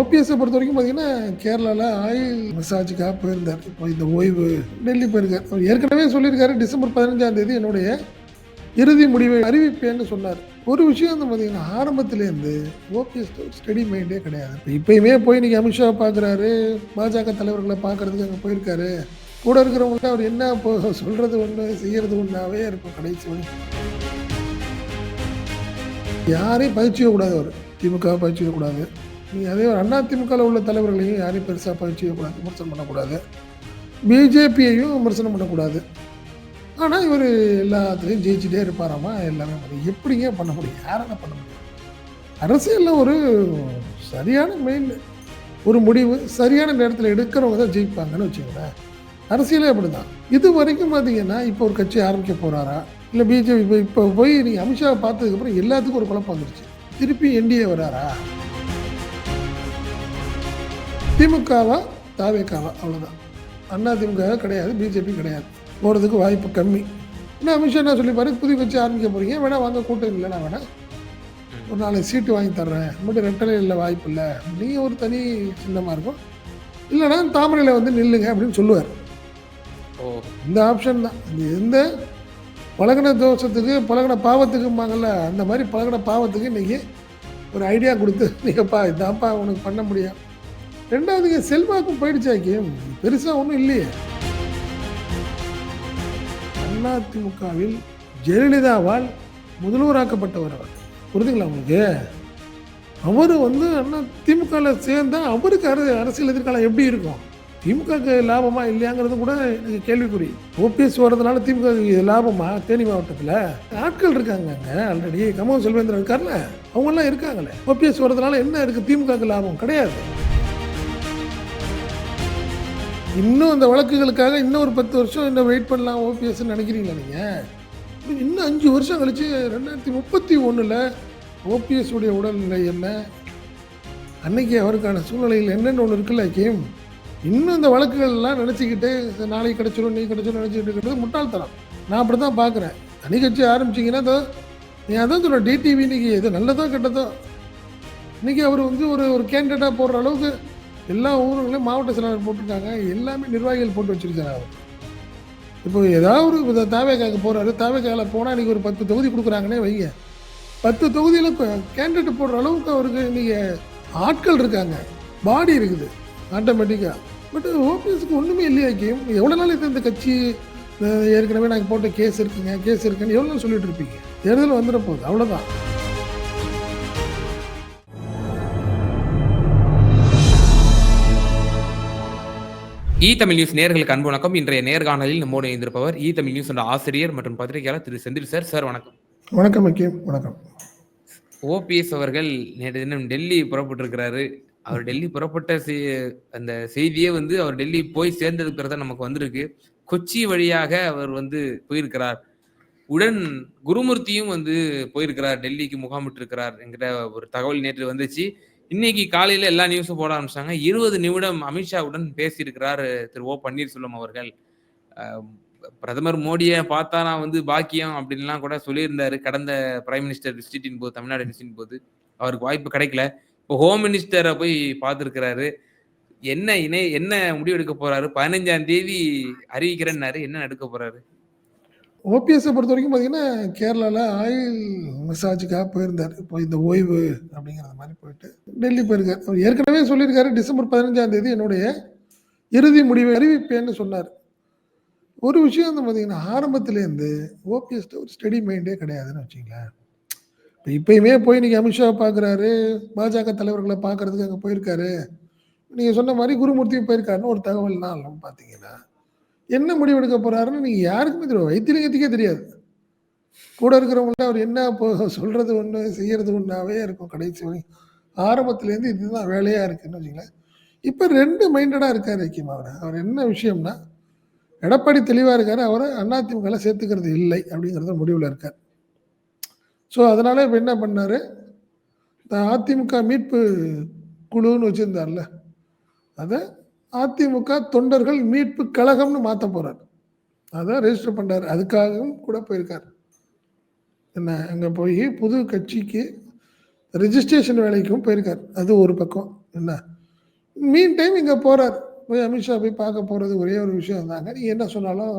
ஓபிஎஸ்ஸை பொறுத்த வரைக்கும் பார்த்தீங்கன்னா கேரளாவில் ஆயில் மசாஜுக்காக போயிருந்தார். இப்போ இந்த ஓய்வு டெல்லி போயிருக்கார். அவர் ஏற்கனவே சொல்லியிருக்காரு டிசம்பர் பதினஞ்சாம் தேதி என்னுடைய இறுதி முடிவை அறிவிப்பேன்னு சொன்னார். ஒரு விஷயம் வந்து பார்த்தீங்கன்னா ஆரம்பத்துலேருந்து ஓபிஎஸ் ஸ்டடி மைண்டே கிடையாது. இப்போ இப்பயுமே போய் இன்றைக்கி அமித்ஷா பார்க்குறாரு பாஜக தலைவர்களை பார்க்கறதுக்கு அங்கே போயிருக்காரு. கூட இருக்கிறவங்கள்ட்ட அவர் என்ன இப்போ சொல்கிறது ஒன்று செய்கிறது ஒன்றாவே இருக்கும் கடைசி வரைக்கும் யாரையும் பயிற்சியக்கூடாது அவர். திமுக பயிற்சிக்கக்கூடாது நீங்கள் அதே அண்ணா திமுகவில் உள்ள தலைவர்களையும் யாரையும் பெருசாக பயிற்சியக்கூடாது விமர்சனம் பண்ணக்கூடாது. பிஜேபியையும் விமர்சனம் பண்ணக்கூடாது. ஆனால் இவர் எல்லாத்துலேயும் ஜெயிச்சுட்டே இருப்பாராமா? எல்லாமே பண்ணி- எப்படிங்க பண்ண முடியும்? யாரால பண்ண முடியும்? அரசியலில் ஒரு சரியான மெயின் ஒரு முடிவு சரியான நேரத்தில் எடுக்கிறவங்க தான் ஜெயிப்பாங்கன்னு வச்சுக்கோங்களேன். அரசியலே அப்படிதான். இது வரைக்கும் பார்த்தீங்கன்னா இப்போ ஒரு கட்சி ஆரம்பிக்க போகிறாரா இல்லை பிஜேபி இப்போ இப்போ போய் நீங்கள் அமித்ஷா பார்த்ததுக்கப்புறம் எல்லாத்துக்கும் ஒரு குழப்பம் வந்துருச்சு. திருப்பி என்டிஏ வராரா? திமுகவா? தாவேக்காவா? அவ்வளோதான் அண்ணா திமுக கிடையாது பிஜேபி கிடையாது. போகிறதுக்கு வாய்ப்பு கம்மி. இன்னும் அமித்ஷா என்ன சொல்லிப்பாரு? புதிய கட்சி ஆரம்பிக்க போகிறீங்க வேணா வாங்க கூட்டம் இல்லைனா வேணா. ஒரு நாலு சீட்டு வாங்கி தர்றேன். மட்டும் ரெட்டலை இல்லை வாய்ப்பு இல்லை. நீங்கள் ஒரு தனி சின்னமாக இருக்கும். இல்லைன்னா தாமரையில் வந்து நில்லுங்க அப்படின்னு சொல்லுவார். ஓ. இந்த ஆப்ஷன் தான். இது எந்த பழகின தோஷத்துக்கு பழகின பாவத்துக்கும்பாங்கல்ல அந்த மாதிரி பழகின பாவத்துக்கு இன்னைக்கு ஒரு ஐடியா கொடுத்து நீங்கப்பா இதான்ப்பா உனக்கு பண்ண முடியும். ரெண்டாவது செல்வாக்கும் செல்வாக்கும் கேம் பெருசாக ஒன்றும் இல்லையே. அதிமுகவில் ஜெயலலிதாவால் முதல்வராக்கப்பட்டவர் அவர். புரிதுங்களா உங்களுக்கு? அவர் வந்து அண்ணா திமுகவில் சேர்ந்தால் அவருக்கு அரசு அரசியல் எதிர்காலம் எப்படி இருக்கும்? திமுகக்கு லாபமா இல்லையாங்கிறது கூட எனக்கு கேள்விக்குறி. ஓபிஎஸ் வர்றதுனால திமுக லாபமா? தேனி மாவட்டத்தில். ஆட்கள் இருக்காங்க அங்கே ஆல்ரெடி கமோ செல்வேந்திரன் இருக்கார்ல அவங்கெல்லாம் இருக்காங்களே. ஓபிஎஸ் வர்றதுனால என்ன இருக்குது திமுகக்கு லாபம் கிடையாது. இன்னும் அந்த வழக்குகளுக்காக இன்னும் ஒரு பத்து வருஷம் இன்னும் வெயிட் பண்ணலாம் ஓபிஎஸ்ன்னு நினைக்கிறீங்களா நீங்கள் இன்னும் அஞ்சு வருஷம் கழிச்சு ரெண்டாயிரத்தி முப்பத்தி ஒன்றில் ஓபிஎஸ் உடைய உடல்நிலை என்ன? அன்னைக்கு அவருக்கான சூழ்நிலையில் என்னென்னு ஒன்று இருக்குல்ல கேம். இன்னும் இந்த வழக்குகள்லாம் நினச்சிக்கிட்டு நாளைக்கு கிடச்சிரும் நீ கிடச்சிரும் நினச்சிக்கிட்டு இருக்கிறது முட்டாள்தனம். நான் அப்படி தான் பார்க்குறேன். தனி கட்சி ஆரம்பிச்சிங்கன்னா இதோ நீ அதான் சொல்ல டிடிவி இன்னைக்கு எது நல்லதோ கெட்டதோ? இன்னைக்கு அவர் வந்து ஒரு ஒரு கேண்டிடேட்டாக போடுற அளவுக்கு எல்லா ஊர்களையும் மாவட்ட செயலாளர் போட்டிருக்காங்க. எல்லாமே நிர்வாகிகள் போட்டு வச்சிருக்காரு அவர். இப்போ ஏதாவது ஒரு தாவேக்காக்கு போகிறாரு தாவேக்காவில் போனால் இன்றைக்கி ஒரு பத்து தொகுதி கொடுக்குறாங்கன்னே வைங்க. பத்து தொகுதியில் கேண்டிடேட் போடுற அளவுக்கு அவருக்கு இன்றைக்கி ஆட்கள் இருக்காங்க. பாடி இருக்குது ஆட்டோமேட்டிக்காக பட் ஓபிஎஸ்க்கு ஒன்றுமே இல்லையா கேம் எவ்வளோ நாள் இது இந்த கட்சி ஏற்கனவே நாங்கள் போட்ட கேஸ் இருக்குங்க கேஸ் இருக்குன்னு எவ்வளோ நாள் சொல்லிட்டு இருப்பீங்க? தேர்தல் வந்துட போகுது அவ்வளோதான் இ தமிழ் நியூஸ் நேர்களுக்கு அன்பு வணக்கம். இன்றைய நேர்காணலில் நம்மோடு இணைந்திருப்பவர் இ தமிழ் நியூஸ் என்ற ஆசிரியர் மற்றும் பத்திரிகையாளர் திரு செந்தில் சார். சார் வணக்கம். வணக்கம் வணக்கம். ஓபிஎஸ் அவர்கள் நேற்று தினம் டெல்லி புறப்பட்டிருக்கிறாரு. அவர் டெல்லி புறப்பட்ட அந்த செய்தியே வந்து அவர் டெல்லி போய் சேர்ந்ததுக்கிறத நமக்கு வந்திருக்கு. கொச்சி வழியாக அவர் வந்து போயிருக்கிறார். உடன் குருமூர்த்தியும் வந்து போயிருக்கிறார். டெல்லிக்கு முகாமிட்டிருக்கிறார் என்கிற ஒரு தகவல் நேற்று வந்துச்சு. இன்னைக்கு காலையில எல்லா நியூஸும் போட ஆரம்பிச்சாங்க. இருபது நிமிடம் அமித்ஷாவுடன் பேசியிருக்கிறார் திரு ஓ பன்னீர்செல்வம் அவர்கள். பிரதமர் மோடியை பார்த்தா நான் வந்து பாக்கியம் அப்படின்லாம் கூட சொல்லியிருந்தாரு. கடந்த பிரைம் மினிஸ்டர் விசிட்டின் போது தமிழ்நாடு விசிட்டின் போது. அவருக்கு வாய்ப்பு கிடைக்கல. இப்போ ஹோம் மினிஸ்டரை போய் பார்த்துருக்கிறாரு. என்ன இணை என்ன முடிவு எடுக்க போறாரு? பதினஞ்சாம் தேதி அறிவிக்கிறேன்னாரு. என்ன எடுக்க போறாரு? ஓபிஎஸ்ஸை பொறுத்த வரைக்கும் பார்த்தீங்கன்னா கேரளாவில் ஆயில் மசாஜுக்காக போயிருந்தார். இப்போ இந்த ஓய்வு அப்படிங்கிற மாதிரி போயிட்டு டெல்லி போயிருக்கார். அவர் ஏற்கனவே சொல்லியிருக்காரு டிசம்பர் பதினஞ்சாம் தேதி என்னுடைய இறுதி முடிவை அறிவிப்பேன்னு சொன்னார். ஒரு விஷயம் வந்து பார்த்தீங்கன்னா ஆரம்பத்துலேருந்து ஓபிஎஸ்ட்டு ஒரு ஸ்டடி மைண்டே கிடையாதுன்னு வச்சுங்களேன் இப்போ இப்பயுமே போய் இன்றைக்கி அமித்ஷா பார்க்குறாரு பாஜக தலைவர்களை பார்க்கறதுக்கு அங்கே போயிருக்காரு. நீங்கள் சொன்ன மாதிரி குருமூர்த்தியும் போயிருக்காருன்னு ஒரு தகவல் தான் பார்த்தீங்கன்னா என்ன முடிவு எடுக்க போறாருன்னு யாருக்குமே தெரியும் வைத்தியலிங்கத்துக்கே தெரியாது. கூட இருக்கிறவங்கள்ட்ட அவர் என்ன இப்போ சொல்கிறது ஒன்று செய்கிறது ஒன்றாவே இருக்கும் கடைசி வரை. ஆரம்பத்துலேருந்து இதுதான் வேலையாக இருக்குதுன்னு வச்சுங்களேன் இப்போ ரெண்டு மைண்டடாக இருக்கார் ஐக்கியம் அவர். அவர் என்ன விஷயம்னா எடப்பாடி தெளிவாக இருக்கார் அவரை அதிமுகல சேர்த்துக்கிறது இல்லை அப்படிங்கிறத முடிவில் இருக்கார். ஸோ அதனால் இப்போ என்ன பண்ணார்? இந்த அதிமுக மீட்பு குழுன்னு வச்சுருந்தார்ல அதை அதிமுக தொண்டர்கள் மீட்பு கழகம்னு மாற்ற போகிறார் அதான் ரெஜிஸ்டர் பண்றாரு. அதுக்காகவும் கூட போயிருக்கார். என்ன அங்கே போய் புது கட்சிக்கு ரெஜிஸ்ட்ரேஷன் வேலைக்கும் போயிருக்கார். அது ஒரு பக்கம். என்ன? மீன் டைம் இங்கே போகிறார் போய் அமித்ஷா போய் பார்க்க போகிறது ஒரே ஒரு விஷயம் தாங்க நீங்கள் என்ன சொன்னாலும்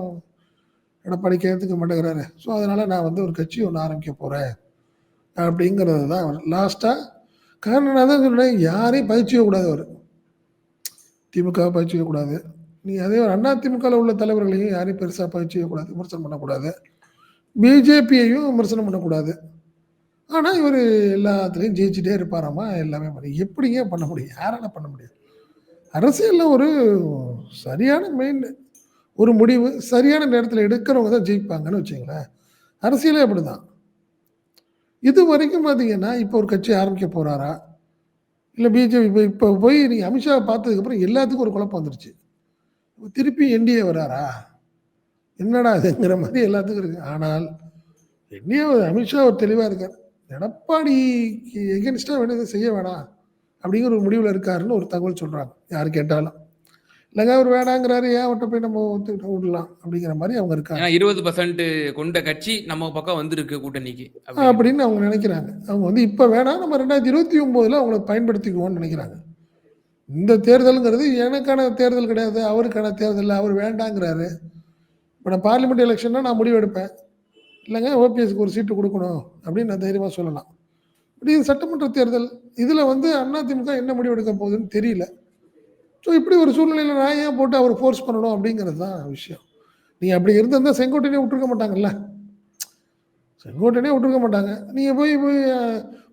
எடப்பாடி கேட்டுக்க மாட்டேங்கிறாரு. ஸோ அதனால் நான் வந்து ஒரு கட்சி ஒன்று ஆரம்பிக்க போகிறேன் அப்படிங்கிறது தான் அவர். லாஸ்ட்டாக காரணம் நான் தான் யாரையும் பயிற்சியக்கூடாது அவர். திமுக பயிற்சி கூடாது நீ அதே ஒரு அண்ணா திமுகவில் உள்ள தலைவர்களையும் யாரையும் பெருசாக பயிற்சி செய்யக்கூடாது விமர்சனம் பண்ணக்கூடாது. பிஜேபியையும் விமர்சனம் பண்ணக்கூடாது. ஆனால் இவர் எல்லாத்துலேயும் ஜெயிச்சுட்டே இருப்பாராமா? எல்லாமே பண்ணி எப்படிங்க பண்ண முடியும்? யாரால பண்ண முடியும் அரசியலில் ஒரு சரியான மெயின் ஒரு முடிவு சரியான நேரத்தில் எடுக்கிறவங்க தான் ஜெயிப்பாங்கன்னு வச்சுங்களேன் அரசியலே அப்படிதான். இது வரைக்கும் பார்த்தீங்கன்னா இப்போ ஒரு கட்சி ஆரம்பிக்க போகிறாரா இல்லை பிஜேபி இப்போ இப்போ போய் நீங்கள் அமித்ஷாவை பார்த்ததுக்கப்புறம் எல்லாத்துக்கும் ஒரு குழப்பம் வந்துருச்சு. திருப்பி என்டிஏ வராரா? என்னடா இதுங்கிற மாதிரி எல்லாத்துக்கும் இருக்கு. ஆனால் என்டிஏ அமித்ஷா ஒரு தெளிவாக இருக்கார். எடப்பாடிக்கு எகென்ஸ்டாக வேணும் செய்ய வேணாம் அப்படிங்கிற ஒரு முடிவில் இருக்காருன்னு ஒரு தகவல் சொல்கிறாங்க யார் கேட்டாலும். இல்லைங்க அவர் வேணாங்கிறாரு. ஏன் அவர்கிட்ட போய் நம்ம ஒத்துக்கிட்டு விடலாம் அப்படிங்கிற மாதிரி அவங்க இருக்காங்க. இருபது பர்சன்ட் கொண்ட கட்சி நம்ம பக்கம் வந்திருக்கு கூட்டணிக்கு அப்படின்னு. அவங்க நினைக்கிறாங்க. அவங்க வந்து இப்போ வேணாம் நம்ம ரெண்டாயிரத்தி இருபத்தி ஒம்போதில் அவங்கள பயன்படுத்திக்குவோம்னு நினைக்கிறாங்க. இந்த தேர்தலுங்கிறது எனக்கான தேர்தல் கிடையாது அவருக்கான தேர்தல் அவர் வேண்டாங்கிறாரு. இப்போ நான் பார்லிமெண்ட் எலெக்ஷன்னா நான் முடிவு எடுப்பேன். இல்லைங்க ஓபிஎஸ்க்கு ஒரு சீட்டு கொடுக்கணும் அப்படின்னு நான் தைரியமாக சொல்லலாம். இப்படி இது சட்டமன்ற தேர்தல். இதில் வந்து அதிமுக என்ன முடிவு எடுக்க போகுதுன்னு தெரியல. ஸோ இப்படி ஒரு சூழ்நிலையில் நான் ஏன் போட்டு அவர் ஃபோர்ஸ் பண்ணணும் அப்படிங்கிறது தான் விஷயம். நீங்கள் அப்படி இருந்திருந்தால் செங்கோட்டையனே விட்டுருக்க மாட்டாங்கல்ல? செங்கோட்டையனே விட்டுருக்க மாட்டாங்க. நீங்கள் போய் போய்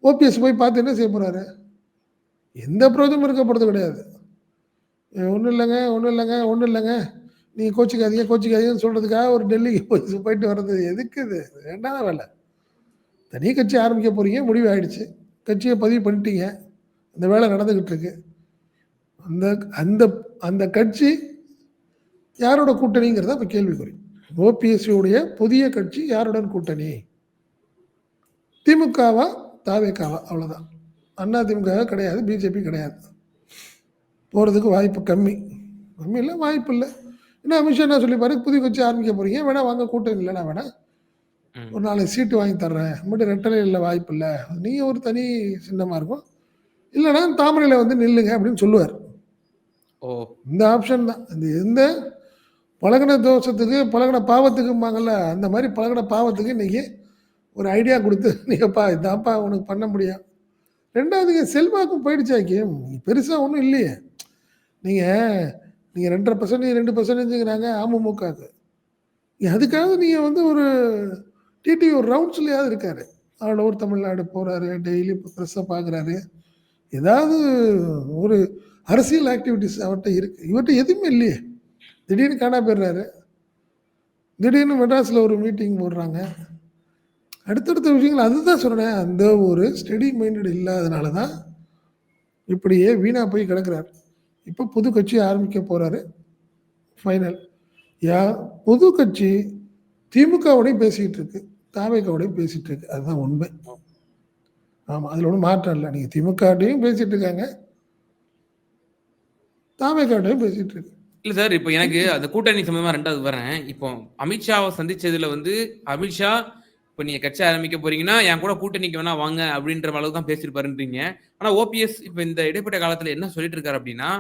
ஓபிஎஸ் போய் பார்த்து என்ன செய்ய போகிறாரு எந்த பிரயோஜனமும் இருக்கப்படுறது கிடையாது. ஒன்றும் இல்லைங்க ஒன்றும் இல்லைங்க ஒன்றும் இல்லைங்க. நீங்கள் கோச்சிக்காதீங்க கோச்சிக்காதீங்கன்னு சொல்கிறதுக்காக ஒரு டெல்லிக்கு போய் போயிட்டு வர்றது. எதுக்கு இது? ரெண்டாவது வேலை. தனி கட்சி ஆரம்பிக்க போகிறீங்க முடிவு ஆயிடுச்சு. கட்சியை பதிவு பண்ணிட்டீங்க. அந்த வேலை நடந்துக்கிட்டு இருக்கு. அந்த அந்த அந்த கட்சி யாரோட கூட்டணிங்கிறத இப்போ கேள்விக்குறி. ஓபிஎஸ்சியுடைய புதிய கட்சி யாருடன் கூட்டணி? திமுகவா தாவேக்காவா? அவ்வளோதான் அண்ணா திமுக கிடையாது பிஜேபி கிடையாது. போகிறதுக்கு வாய்ப்பு கம்மி. கம்மி இல்லை வாய்ப்பு இல்லை. இன்னும் அமித்ஷா என்ன சொல்லிப்பாரு? புதிய கட்சி ஆரம்பிக்க போகிறீங்க வேணா வாங்க கூட்டணி இல்லைனா வேணா. ஒரு நாலு சீட்டு வாங்கி தர்றேன். மட்டும் ரெட்டலை இல்லை வாய்ப்பு இல்லை. நீங்கள் ஒரு தனி சின்னமாக இருக்கும். இல்லைன்னா தாமரையில் வந்து நில்லுங்க அப்படின்னு சொல்லுவார். ஓ. இந்த ஆப்ஷன் தான். இந்த எந்த பழகின தோஷத்துக்கு பழகின பாவத்துக்கும்பாங்கல்ல அந்த மாதிரி பழகின பாவத்துக்கு இன்னைக்கு ஒரு ஐடியா கொடுத்து நீங்கப்பா இதாப்பா உனக்கு பண்ண முடியும் ரெண்டாவதுங்க செல்வாக்கும் போயிடுச்சாக்கி பெருசாக ஒன்றும் இல்லையே. நீங்கள் நீங்கள் ரெண்டரை பர்சன்டேஜ் ரெண்டு பர்சன்டேஜுங்கிறாங்க அமமுகவுக்கு. அதுக்காக நீங்கள் வந்து ஒரு டிடி ஒரு ரவுண்ட்ஸ்லையாவது இருக்கார். ஆல் ஓவர் தமிழ்நாடு போகிறாரு டெய்லி ப்ரெஸ்ஸை பார்க்குறாரு ஏதாவது ஒரு அரசியல் ஆக்டிவிட்டிஸ் அவர்கிட்ட இருக்குது இவர்கிட்ட எதுவுமே இல்லையே. திடீர்னு காணா போயிடுறாரு. திடீர்னு மெட்ராஸில் ஒரு மீட்டிங் போடுறாங்க. அடுத்தடுத்த விஷயங்கள் அதுதான் சொல்கிறேன் அந்த ஒரு ஸ்டெடி மைண்டட் இல்லாதனால தான் இப்படியே வீணாக போய் கிடக்குறாரு. இப்போ புது கட்சி ஆரம்பிக்க போகிறாரு ஃபைனல் யா புது கட்சி திமுகவோடையும் பேசிக்கிட்டு இருக்கு. தாவேக்காவோடையும் பேசிகிட்டு இருக்கு. அதுதான் உண்மை. ஆமாம் அதில் ஒன்றும் மாற்றம் இல்லை. நீங்கள் திமுகட்டையும் பேசிகிட்டு இருக்காங்க. தாவேக்காட்டையும் பேசிட்டு இருக்கு இல்ல சார் இப்போ எனக்கு அந்த கூட்டணி சம்பந்தமா ரெண்டாவது வரேன். இப்போ அமித்ஷாவை சந்திச்சதுல வந்து அமித்ஷா இப்போ நீங்க கட்சி ஆரம்பிக்க போறீங்கன்னா என் கூட கூட்டணிக்கு வேணா வாங்க அப்படின்ற அளவுக்கு தான் பேசியிருப்பாருன்றீங்க. ஆனா ஓபிஎஸ் இப்போ இந்த இடைப்பட்ட காலத்துல என்ன சொல்லிட்டு இருக்காரு அப்படின்னா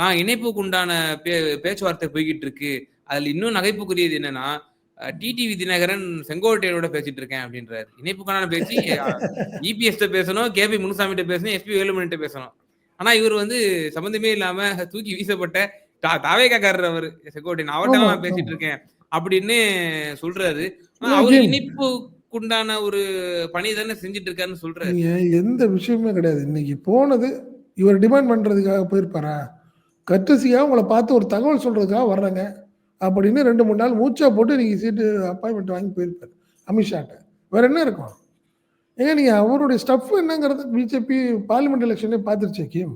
நான் இணைப்புக்கு உண்டான பே பேச்சுவார்த்தை போய்கிட்டு இருக்கு. அதுல இன்னும் நகைப்புக்குரியது என்னன்னா டிடிவி தினகரன் செங்கோட்டையோட பேசிட்டு இருக்கேன் அப்படின்றாரு. இணைப்புக்கான பேசி இபிஎஸ் பேசணும் கேபி முனுசாமிகிட்ட பேசணும் எஸ்பி வேலுமணிட்ட பேசணும். ஆனா இவர் வந்து சம்பந்தமே இல்லாம தூக்கி வீசப்பட்ட தா- தாவேக்காக்காரர் அவரு செங்கோட்டை நான் அவர்கிட்ட நான் பேசிட்டு இருக்கேன் அப்படின்னு சொல்றாரு. அவர் ஜிம். இணைப்புக்குண்டான ஒரு பணி தானே செஞ்சுட்டு இருக்காருன்னு சொல்றாரு. எந்த விஷயமே கிடையாது. இன்னைக்கு போனது இவர் டிமாண்ட் பண்ணுறதுக்காக போயிருப்பாரா? கட்டசியாக உங்களை பார்த்து ஒரு தகவல் சொல்கிறதுக்காக வர்றாங்க அப்படின்னு ரெண்டு மூணு நாள் மூச்சா போட்டு நீங்கள் சீட்டு அப்பாயின்மெண்ட் வாங்கி போயிருப்பார் அமித்ஷாட்ட. வேற என்ன இருக்கும்? ஏங்க நீங்கள் அவருடைய ஸ்டஃப் என்னங்கிறத பிஜேபி பார்லிமெண்ட் எலெக்ஷனே பார்த்துருச்சு கிம்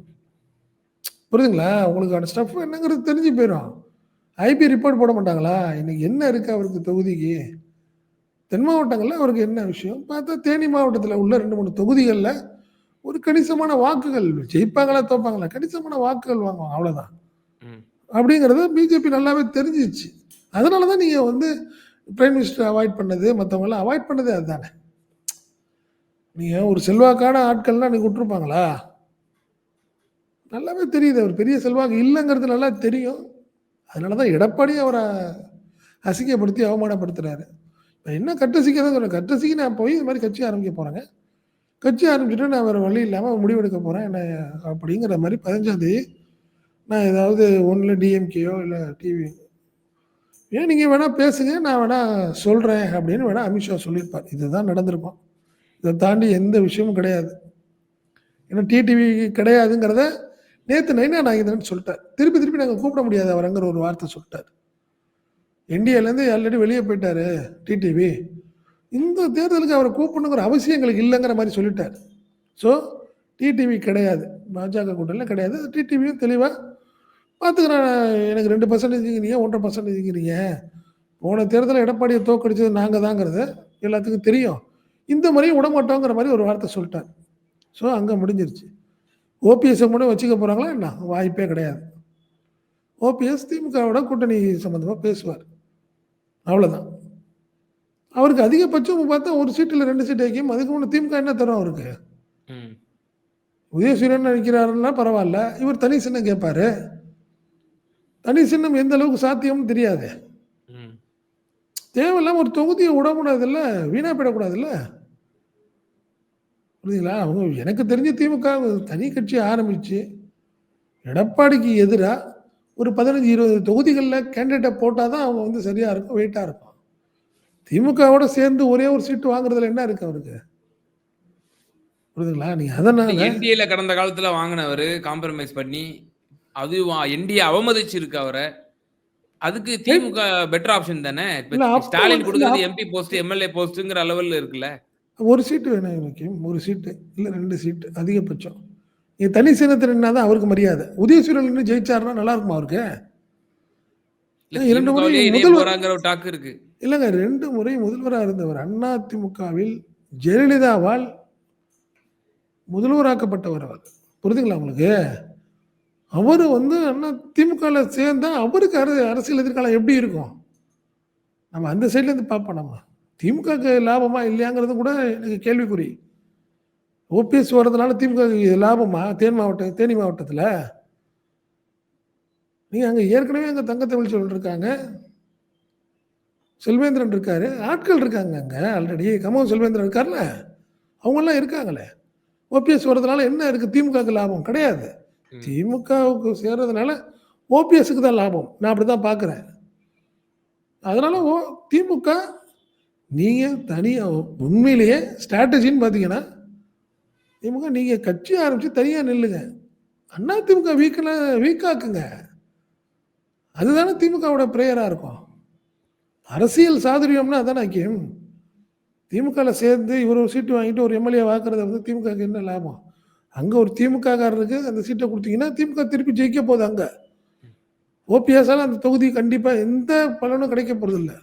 புரியுதுங்களா? உங்களுக்கான ஸ்டஃப் என்னங்கிறது தெரிஞ்சு போயிடும் ஐபி ரிப்போர்ட் போட மாட்டாங்களா? இன்னைக்கு என்ன இருக்கு அவருக்கு தொகுதிக்கு? தென் மாவட்டங்களில் அவருக்கு என்ன விஷயம்? பார்த்தா தேனி மாவட்டத்தில் உள்ள ரெண்டு மூணு தொகுதிகளில் ஒரு கணிசமான வாக்குகள் ஜெயிப்பாங்களா தோப்பாங்களா? கணிசமான வாக்குகள் வாங்குவாங்க அவ்வளோதான். அப்படிங்கிறது பிஜேபி நல்லாவே தெரிஞ்சிச்சு அதனால தான் நீங்கள் வந்து பிரைம் மினிஸ்டர் அவாய்ட் பண்ணது மற்றவங்களாம் அவாய்ட் பண்ணதே அதுதானே. நீங்கள் ஒரு செல்வாக்கான ஆட்கள்லாம் நீங்கள் விட்டுருப்பாங்களா? நல்லாவே தெரியுது அவர் பெரிய செல்வாக்கு இல்லைங்கிறது நல்லா தெரியும். அதனால தான் எடப்பாடி அவரை அசிங்கப்படுத்தி அவமானப்படுத்துகிறாரு இப்போ என்ன கட்டசிக்க தான் சொல்கிறேன் கட்டசிக்கு நான் போய் இது மாதிரி கட்சி ஆரம்பிக்க போகிறேங்க கட்சி ஆரம்பிச்சுட்டு நான் வேறு வழி இல்லாமல் முடிவெடுக்க போகிறேன் என்ன அப்படிங்கிற மாதிரி பதினஞ்சாந்தேதி நான் ஏதாவது ஒன்றில் டிஎம்கேயோ இல்லை டிவி ஏன் நீங்கள் வேணால் பேசுங்க நான் வேணால் சொல்கிறேன் அப்படின்னு வேணால் அமித்ஷா சொல்லியிருப்பார். இதுதான் நடந்திருப்பான் இதை தாண்டி எந்த விஷயமும் கிடையாது. ஏன்னா டிடிவி கிடையாதுங்கிறத நேற்று நைனா நாகேந்திரன் சொல்லிட்டார். திருப்பி திருப்பி நாங்கள் கூப்பிட முடியாது அவருங்கிற ஒரு வார்த்தை சொல்லிட்டார். என்டிஏலேருந்து ஆல்ரெடி வெளியே போயிட்டாரு டிடிவி இந்த தேர்தலுக்கு அவரை கூப்பிடணுங்கிற அவசியம் எங்களுக்கு இல்லைங்கிற மாதிரி சொல்லிட்டார். ஸோ டிடிவி கிடையாது. பாஜக கூட்டணியில் கிடையாது. டிடிவியும் தெளிவாக பார்த்துக்கிறேன் எனக்கு ரெண்டு பர்சன்டேஜ்ங்கிறீங்க ஒன்றரை பர்சன்டேஜ்ங்கிறீங்க போன தேர்தலில் எடப்பாடியை தோக்கடிச்சது நாங்கள் தாங்கிறது எல்லாத்துக்கும் தெரியும். இந்த முறையும் விட மாட்டோங்கிற மாதிரி ஒரு வார்த்தை சொல்லிட்டார். ஸோ அங்கே முடிஞ்சிருச்சு. ஓபிஎஸ்ஸை மட்டும் வச்சுக்க போகிறாங்களா என்ன? வாய்ப்பே கிடையாது. ஓபிஎஸ் திமுகவோட கூட்டணி சம்மந்தமாக பேசுவார். அவ்வளோதான் அவருக்கு அதிகபட்சம் பார்த்தா ஒரு சீட்டில் ரெண்டு சீட் வைக்கும். அதுக்கு முன்னே திமுக என்ன தரும் அவருக்கு. உதயசூரியன் நினைக்கிறாருன்னா பரவாயில்ல. இவர் தனி சின்னம் கேட்பாரு. தனி சின்னம் எந்த அளவுக்கு சாத்தியம்னு தெரியாது. ம். தேவையில்லாம ஒரு தொகுதியை விடக்கூடாதுல்ல? வீணா போயிடக்கூடாதுல்ல புரியுதுங்களா? அவங்க எனக்கு தெரிஞ்ச திமுக தனி கட்சி ஆரம்பிச்சு எடப்பாடிக்கு எதிராக ஒரு பதினஞ்சு இருபது தொகுதிகளில் கேண்டிடேட்டை போட்டால் தான் அவங்க வந்து சரியாக இருக்கும் வெயிட்டாக இருக்கும். திமுகவோட சேர்ந்து ஒரே ஒரு சீட்டு வாங்குறதுல என்ன இருக்கு அவருக்கு? புரியுதுங்களா? நீ அதனால என்டிஏல கடந்த காலத்துல வாங்கினவர் காம்ப்ரமைஸ் பண்ணி அது என்டிஏ அவமதிச்சிருக்கு அவரை. அதுக்கு திமுக பெட்டர் ஆப்ஷன் தானே? ஸ்டாலின் கொடுக்கறது எம்பி போஸ்ட் எம்எல்ஏ போஸ்ட்ங்கிற லெவல்ல இருக்குல்ல. ஒரு சீட்டு வேணும் எனக்கு. ஒரு சீட்டு. இல்லை ரெண்டு சீட்டு. அதிகபட்சம். நீ தனி சின்னத்தில் நின்னா தான் அவருக்கு மரியாதை. உதயசூரியன் நின்று ஜெயிச்சாருன்னா நல்லா இருக்குமா அவருக்கு? இரண்டு முறை முதல்வர் டாக்கு இருக்கு. இல்லைங்க ரெண்டு முறை முதல்வராக இருந்தவர் அண்ணா திமுகவில் ஜெயலலிதாவால் முதல்வராக்கப்பட்டவர் அவர். புரிதுங்களா உங்களுக்கு? அவர் வந்து அண்ணா திமுகவில் சேர்ந்தா அவருக்கு அர அரசியல் எதிர்காலம் எப்படி இருக்கும்? நம்ம அந்த சைட்லேருந்து பார்ப்போம் நம்ம. திமுகக்கு லாபமா இல்லையாங்கிறது கூட எனக்கு கேள்விக்குறி. ஓபிஎஸ் வர்றதுனால திமுக லாபமா? தேனி மாவட்டம் தேனி மாவட்டத்தில்? நீங்கள் அங்கே ஏற்கனவே அங்கே தங்க தமிழ்ச்சொல் இருக்காங்க. செல்வேந்திரன் இருக்காரு. ஆட்கள் இருக்காங்க அங்கே ஆல்ரெடி கமலம் செல்வேந்திரன் இருக்கார்ல? அவங்கெல்லாம் இருக்காங்களே. ஓபிஎஸ் வர்றதுனால என்ன இருக்குது திமுகவுக்கு லாபம் கிடையாது. திமுகவுக்கு சேர்றதுனால ஓபிஎஸ்க்கு தான் லாபம். நான் அப்படி தான் பார்க்குறேன் அதனால ஓ திமுக நீங்கள் தனியாக உண்மையிலேயே ஸ்ட்ராட்டஜின்னு பார்த்தீங்கன்னா திமுக நீங்கள் கட்சி ஆரம்பித்து தனியாக நில்லுங்க. அண்ணா திமுக வீக்கில் வீக்காக்குங்க அதுதானே திமுகவோட ப்ரேயராக இருக்கும். அரசியல் சாதுரியம்னா அதானே ஐக்கியம் திமுகவில் சேர்ந்து இவர் ஒரு சீட்டு வாங்கிட்டு ஒரு எம்எல்ஏ வாக்குறத வந்து திமுகவுக்கு என்ன லாபம்? அங்கே ஒரு திமுககாரருக்கு அந்த சீட்டை கொடுத்தீங்கன்னா திமுக திருப்பி ஜெயிக்க போகுது அங்கே. ஓபிஎஸ்ஸால் அந்த தொகுதி கண்டிப்பாக எந்த பலனும் கிடைக்க போகிறதில்ல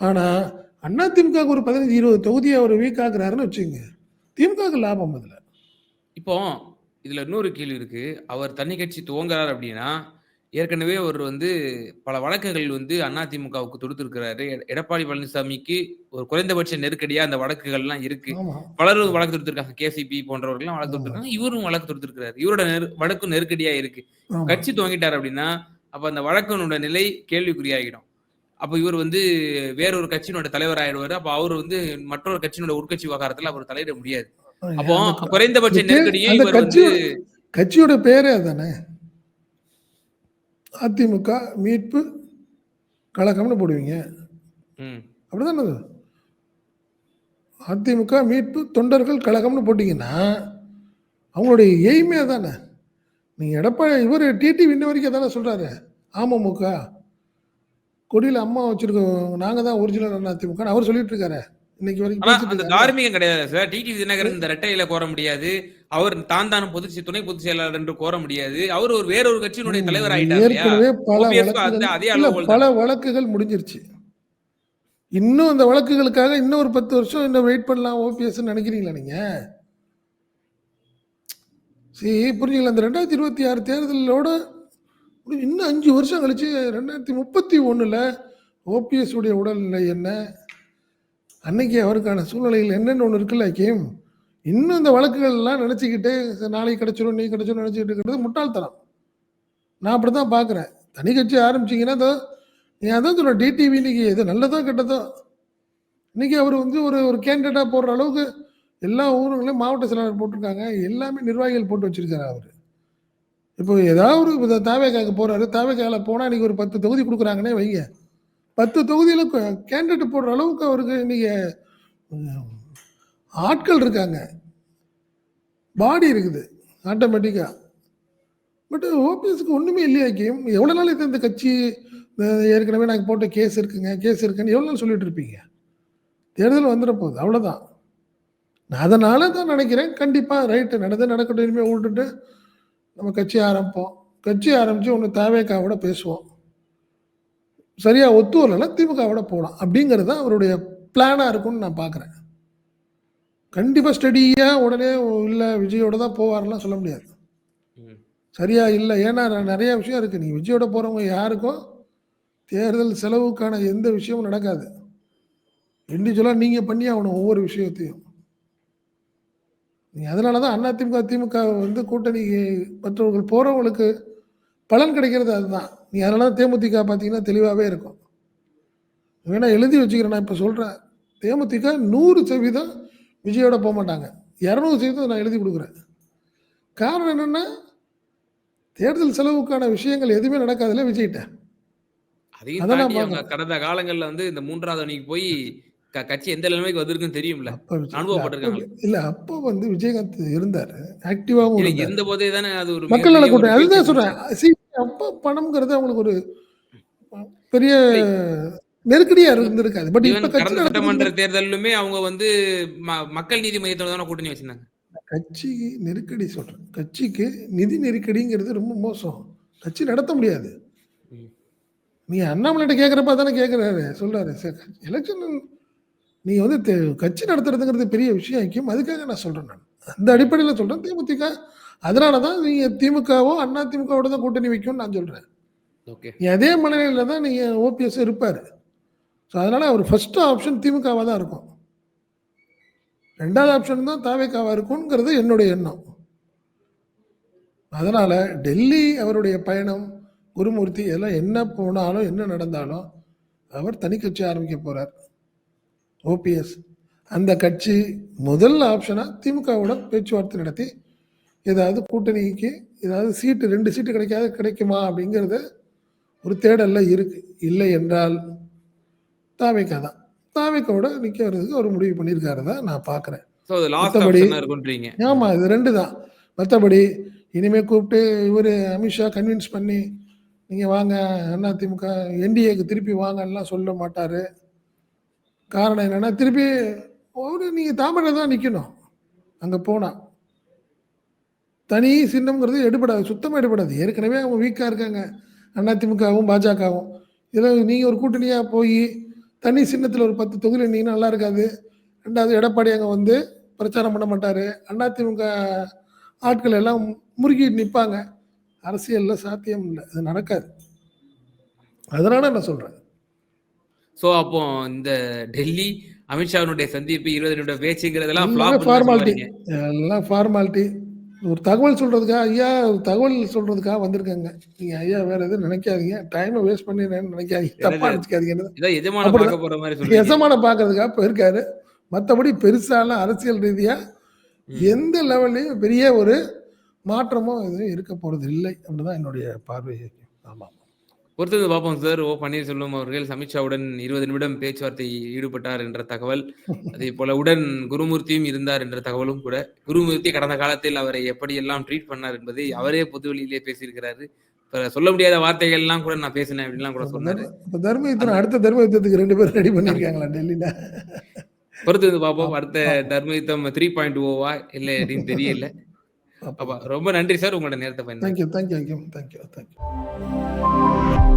ஆனால் அண்ணா திமுகவுக்கு ஒரு பதினஞ்சு இருபது தொகுதியை அவர் வீக் ஆக்குறாருன்னு வச்சுங்க திமுகவுக்கு லாபம் அதில் இப்போ இதுல இன்னொரு கேள்வி இருக்கு. அவர் தனி கட்சி துவங்குறார் அப்படின்னா ஏற்கனவே அவர் வந்து பல வழக்குகள் வந்து அதிமுகவுக்கு தொடுத்திருக்கிறாரு. எட- எடப்பாடி பழனிசாமிக்கு ஒரு குறைந்தபட்ச நெருக்கடியா அந்த வழக்குகள்லாம் இருக்கு. பலரும் வழக்கு தொடுத்திருக்காங்க. கேசிபி போன்றவர்கள்லாம் வழக்கு தொடுத்திருக்காங்க. இவரும் வழக்கு தொடுத்திருக்கிறாரு. இவரோட நெரு வழக்கு நெருக்கடியா இருக்கு. கட்சி துவங்கிட்டார் அப்படின்னா அப்ப அந்த வழக்கினோட நிலை கேள்விக்குறியாகிடும் அப்ப இவர் வந்து வேறொரு கட்சியினோட தலைவர் ஆயிடுவாரு அப்ப அவர் வந்து மற்றொரு கட்சியினோட உட்கட்சி விவகாரத்துல அவர் தலையிட முடியாது. அப்போ குறைந்தபட்ச நெருக்கடியை இவர் வந்து கட்சியோட பேரே அதானே? அதிமுக மீட்பு கழகம்னு போடுவீங்க. அப்படிதானே அது? அதிமுக மீட்பு தொண்டர்கள் கழகம்னு போட்டிங்கன்னா அவங்களுடைய எய்மே தானே நீங்கள் எடப்பாடி இவர் டிடிவி இன்ன வரைக்கும் தானே சொல்கிறாரு அமமுக. கொடியில் அம்மா வச்சுருக்கோம். நாங்கள் தான் ஒரிஜினல் அதிமுக அவர் சொல்லிட்டு இருக்காரு இன்னைக்கு வரைக்கும் அந்த. தார்மீகம் கிடையாது சார். டிடி தினகரன் இந்த ரெட்டையில கோர முடியாது. அவர் தான் தானும் பொதுச் துணை பொதுச் செயலாளர் என்று கோர முடியாது. அவர் ஒரு வேறொரு கட்சியினுடைய தலைவர் ஆயிட்டார் பல வழக்குகள் முடிஞ்சிருச்சு. இன்னும் அந்த வழக்குகளுக்காக இன்னும் ஒரு பத்து வருஷம் இன்னும் வெயிட் பண்ணலாம் ஓபிஎஸ் நினைக்கிறீங்களா நீங்க? சரி புரிஞ்சுங்களா இந்த ரெண்டாயிரத்தி இருபத்தி ஆறு தேர்தலோட இன்னும் அஞ்சு வருஷம் கழிச்சு ரெண்டாயிரத்தி முப்பத்தி ஒன்றில் ஓபிஎஸ் உடைய உடல்நிலை என்ன? அன்னைக்கு அவருக்கான சூழ்நிலைகள் என்னென்னு ஒன்று இருக்குல்ல கேம் இன்னும் இந்த வழக்குகள்லாம் நினச்சிக்கிட்டு நாளைக்கு கிடச்சிரும் நீ கிடச்சிரும் நினச்சிக்கிட்டு இருக்கிறது முட்டாள்தனம். நான் அப்படிதான் பார்க்குறேன். தனி கட்சி ஆரம்பிச்சிங்கன்னா அதை நீ அதான் சொல்ற டிடிவி இன்னைக்கு எது நல்லதோ கெட்டதோ? இன்னைக்கு அவர் வந்து ஒரு ஒரு கேண்டிடேட்டாக போடுற அளவுக்கு எல்லா ஊருங்களையும் மாவட்ட செயலாளர் போட்டிருக்காங்க. எல்லாமே நிர்வாகிகள் போட்டு வச்சிருக்காரு அவர். இப்போ ஏதாவது ஒரு தாவேக்காக்கு போகிறாரு தாவேக்காவில் போனால் இன்றைக்கி ஒரு பத்து தொகுதி கொடுக்குறாங்கன்னே வைங்க. பத்து தொகுதியில் கேண்டிடேட் போடுற அளவுக்கு அவருக்கு இன்றைக்கி ஆட்கள் இருக்காங்க. பாடி இருக்குது ஆட்டோமேட்டிக்காக பட் ஓபிஎஸ்க்கு ஒன்றுமே இல்லையா கேம் எவ்வளோ நாள் இது இந்த கட்சி ஏற்கனவே நாங்கள் போட்ட கேஸ் இருக்குங்க கேஸ் இருக்குன்னு எவ்வளோ நாள் சொல்லிட்டு இருப்பீங்க? தேர்தல் வந்துட போகுது அவ்வளோதான் நான் அதனால தான் நினைக்கிறேன் கண்டிப்பாக ரைட்டு நடந்து நடக்கட்டும் இனிமேல் விட்டுட்டு நம்ம கட்சி ஆரம்பிப்போம். கட்சி ஆரம்பிச்சு ஒன்று தாவேக்காவோட பேசுவோம். சரியா ஒத்து வரலன்னா திமுகவோட போகலாம். அப்படிங்கிறது தான் அவருடைய பிளானா இருக்கும்னு நான் பார்க்குறேன் கண்டிப்பா ஸ்டடியா உடனே இல்லை விஜயோட தான் போவார்லாம் சொல்ல முடியாது. சரியா இல்லை ஏன்னா நிறைய விஷயம் இருக்கு. நீ விஜயோட போறவங்க யாருக்கும் தேர்தல் செலவுக்கான எந்த விஷயமும் நடக்காது. இண்டிவிஜுவலாக நீங்க பண்ணி ஆகணும் ஒவ்வொரு விஷயத்தையும். அதனால தான் அதிமுக திமுக வந்து கூட்டணி மற்றவர்கள் போறவங்களுக்கு பலன் கிடைக்கிறது அதுதான். நீ அதனால தான் தேமுதிக பார்த்தீங்கன்னா தெளிவாகவே இருக்கும். வேணா எழுதி வச்சுக்கிறேன் நான் இப்போ சொல்கிறேன் தேமுதிக நூறு சதவீதம் விஜயோட போக மாட்டாங்க. இரநூறு சதவீதம் நான் எழுதி கொடுக்குறேன். காரணம் என்னென்னா தேர்தல் செலவுக்கான விஷயங்கள் எதுவுமே நடக்காதுல்ல விஜய்கிட்ட. அதையும். கடந்த காலங்கள்ல வந்து இந்த மூன்றாவது அணிக்கு போய் கட்சி எந்த நிலைமைக்கு வந்திருக்குன்னு தெரியும்ல. அனுபவப்பட்டிருக்காங்க. இல்ல அப்போ வந்து விஜயகாந்த் இருந்தார். இருந்தார். இருந்த போதே தானே அது ஒரு மக்கள் நல அதுதான் பேச்சு சொல்றேன். அப்போ பணம்ங்கிறது அவங்களுக்கு ஒரு பெரிய நெருக்கடியா இருந்திருக்காது. பட் இப்ப கட்சி கடந்த சட்டமன்ற தேர்தலுமே அவங்க வந்து மக்கள் நீதி மையத்தோட தானே கூட்டணி வச்சிருந்தாங்க. கட்சி நெருக்கடி சொல்றேன். கட்சிக்கு நிதி நெருக்கடிங்கிறது ரொம்ப மோசம். கட்சி நடத்த முடியாது. நீ அண்ணாமலைகிட்ட கேட்குறப்ப தானே கேட்குறாரு சொல்றாரு. எலெக்ஷன் நீ வந்து கட்சி நடத்துறதுங்கிறது பெரிய விஷயம் ஐக்கியம் அதுக்காக நான் சொல்றேன் நான். அந்த அடிப்படையில் சொல்றேன். தேமுதிக அதனால தான் நீங்க திமுகவோ அண்ணா திமுகவோட தான் கூட்டணி வைக்கும்னு நான் சொல்றேன். ஓகே. நீ அதே மனநிலையில தான் நீங்க ஓபிஎஸ் இருப்பாரு. ஸோ அதனால அவர் ஃபர்ஸ்ட் ஆப்ஷன் திமுகவாக தான் இருக்கும். ரெண்டாவது ஆப்ஷன் தான் தாவேக்காவா இருக்கும்ங்கிறது என்னுடைய எண்ணம். அதனால டெல்லி அவருடைய பயணம் குருமூர்த்தி எல்லாம் என்ன போனாலும் என்ன நடந்தாலும் அவர் தனி கட்சி ஆரம்பிக்க போறார். ஓபிஎஸ் அந்த கட்சி முதல் ஆப்ஷனா திமுகவோட பேச்சுவார்த்தை நடத்தி ஏதாவது கூட்டணிக்கு ஏதாவது சீட்டு ரெண்டு சீட்டு கிடைக்காது கிடைக்குமா அப்படிங்கிறது ஒரு தேடல்ல இருக்கு. இல்லை என்றால் தாவேக்கா தான். தாவேக்காவோட நிற்கிறதுக்கு ஒரு முடிவு பண்ணியிருக்காரு தான் நான் பார்க்குறேன். சோ அது லாஸ்ட் மத்தபடி- ஆப்ஷனா இருக்குன்றீங்க. ஆமா இது ரெண்டு தான். மற்றபடி இனிமே கூப்பிட்டு இவர் அமித்ஷா கன்வின்ஸ் பண்ணி நீங்க வாங்க அண்ணா திமுக என்டிஏக்கு திருப்பி வாங்கலாம் சொல்ல மாட்டாரு. காரணம் என்னென்னா திருப்பி ஒரு நீங்கள் தாமரை தான் நிற்கணும் அங்கே போனால் தனி சின்னம்ங்கிறது எடுபடாது சுத்தமாக எடுபடாது. ஏற்கனவே அவங்க வீக்காக இருக்காங்க. அண்ணா திமுகவும் பாஜகவும். இதில் நீங்கள் ஒரு கூட்டணியாக போய் தனி சின்னத்தில் ஒரு பத்து தொகுதி நீங்கள் நல்லா இருக்காது. ரெண்டாவது எடப்பாடி அங்கே வந்து பிரச்சாரம் பண்ண மாட்டார். அதிமுக ஆட்கள் எல்லாம் முறுகி நிற்பாங்க அரசியலில் சாத்தியம் இல்லை. அது நடக்காது. அதனால நான் சொல்கிறேன் சோ அப்போ இந்த டெல்லி அமித்ஷாவினுடைய சந்திப்பு இருபது நிமிட பேச்சுங்கிறதெல்லாம் ஃபார்மாலிட்டி. எல்லாம் ஃபார்மாலிட்டி ஒரு தகவல் சொல்றதுக்காக ஐயா தகவல் சொல்றதுக்காக வந்திருக்காங்க. நீங்க ஐயா வேற எதுவும் நினைக்காதீங்க. டைமை வேஸ்ட் பண்ணி நினைக்காதீங்க. தப்பா என்னது? நினைச்சுக்காதீங்க எஜமான அப்படிதான். பார்க்க போற மாதிரி சொல்றீங்க. எசமான பாக்குறதுக்காக போயிருக்காரு. மற்றபடி பெருசால அரசியல் ரீதியா ம். எந்த லெவல்லையும் பெரிய ஒரு மாற்றமோ எதுவும் இருக்க போறது இல்லை அப்படிதான் என்னுடைய பார்வை. ஆமா பொறுத்தது பார்ப்போம் சார் ஓ பன்னீர்செல்வம் அவர்கள் அமித்ஷாவுடன் இருபது நிமிடம் பேச்சுவார்த்தை ஈடுபட்டார் என்ற தகவல். அதே போல உடன் குருமூர்த்தியும் இருந்தார் என்ற தகவலும் கூட. குருமூர்த்தி கடந்த காலத்தில் அவரை எப்படியெல்லாம் ட்ரீட் பண்ணார் என்பதை அவரே பொதுவெளியிலே பேசியிருக்கிறாரு. சொல்ல முடியாத வார்த்தைகள் எல்லாம் கூட நான் பேசினேன் அப்படின்லாம் கூட சொன்னாரு. இப்ப தர்ம யுத்தம் அடுத்த தர்ம யுத்தத்துக்கு ரெண்டு பேரும் ரெடி பண்ணிருக்காங்களா டெல்லியில? பொறுத்தது பார்ப்போம் அடுத்த தர்மயுத்தம் த்ரீ பாயிண்ட் ஓவா இல்ல அப்படின்னு தெரியல. அப்ப ரொம்ப நன்றி சார் உங்களோட நேரத்தை பயன்படுத்தி. Thank you thank you thank you thank you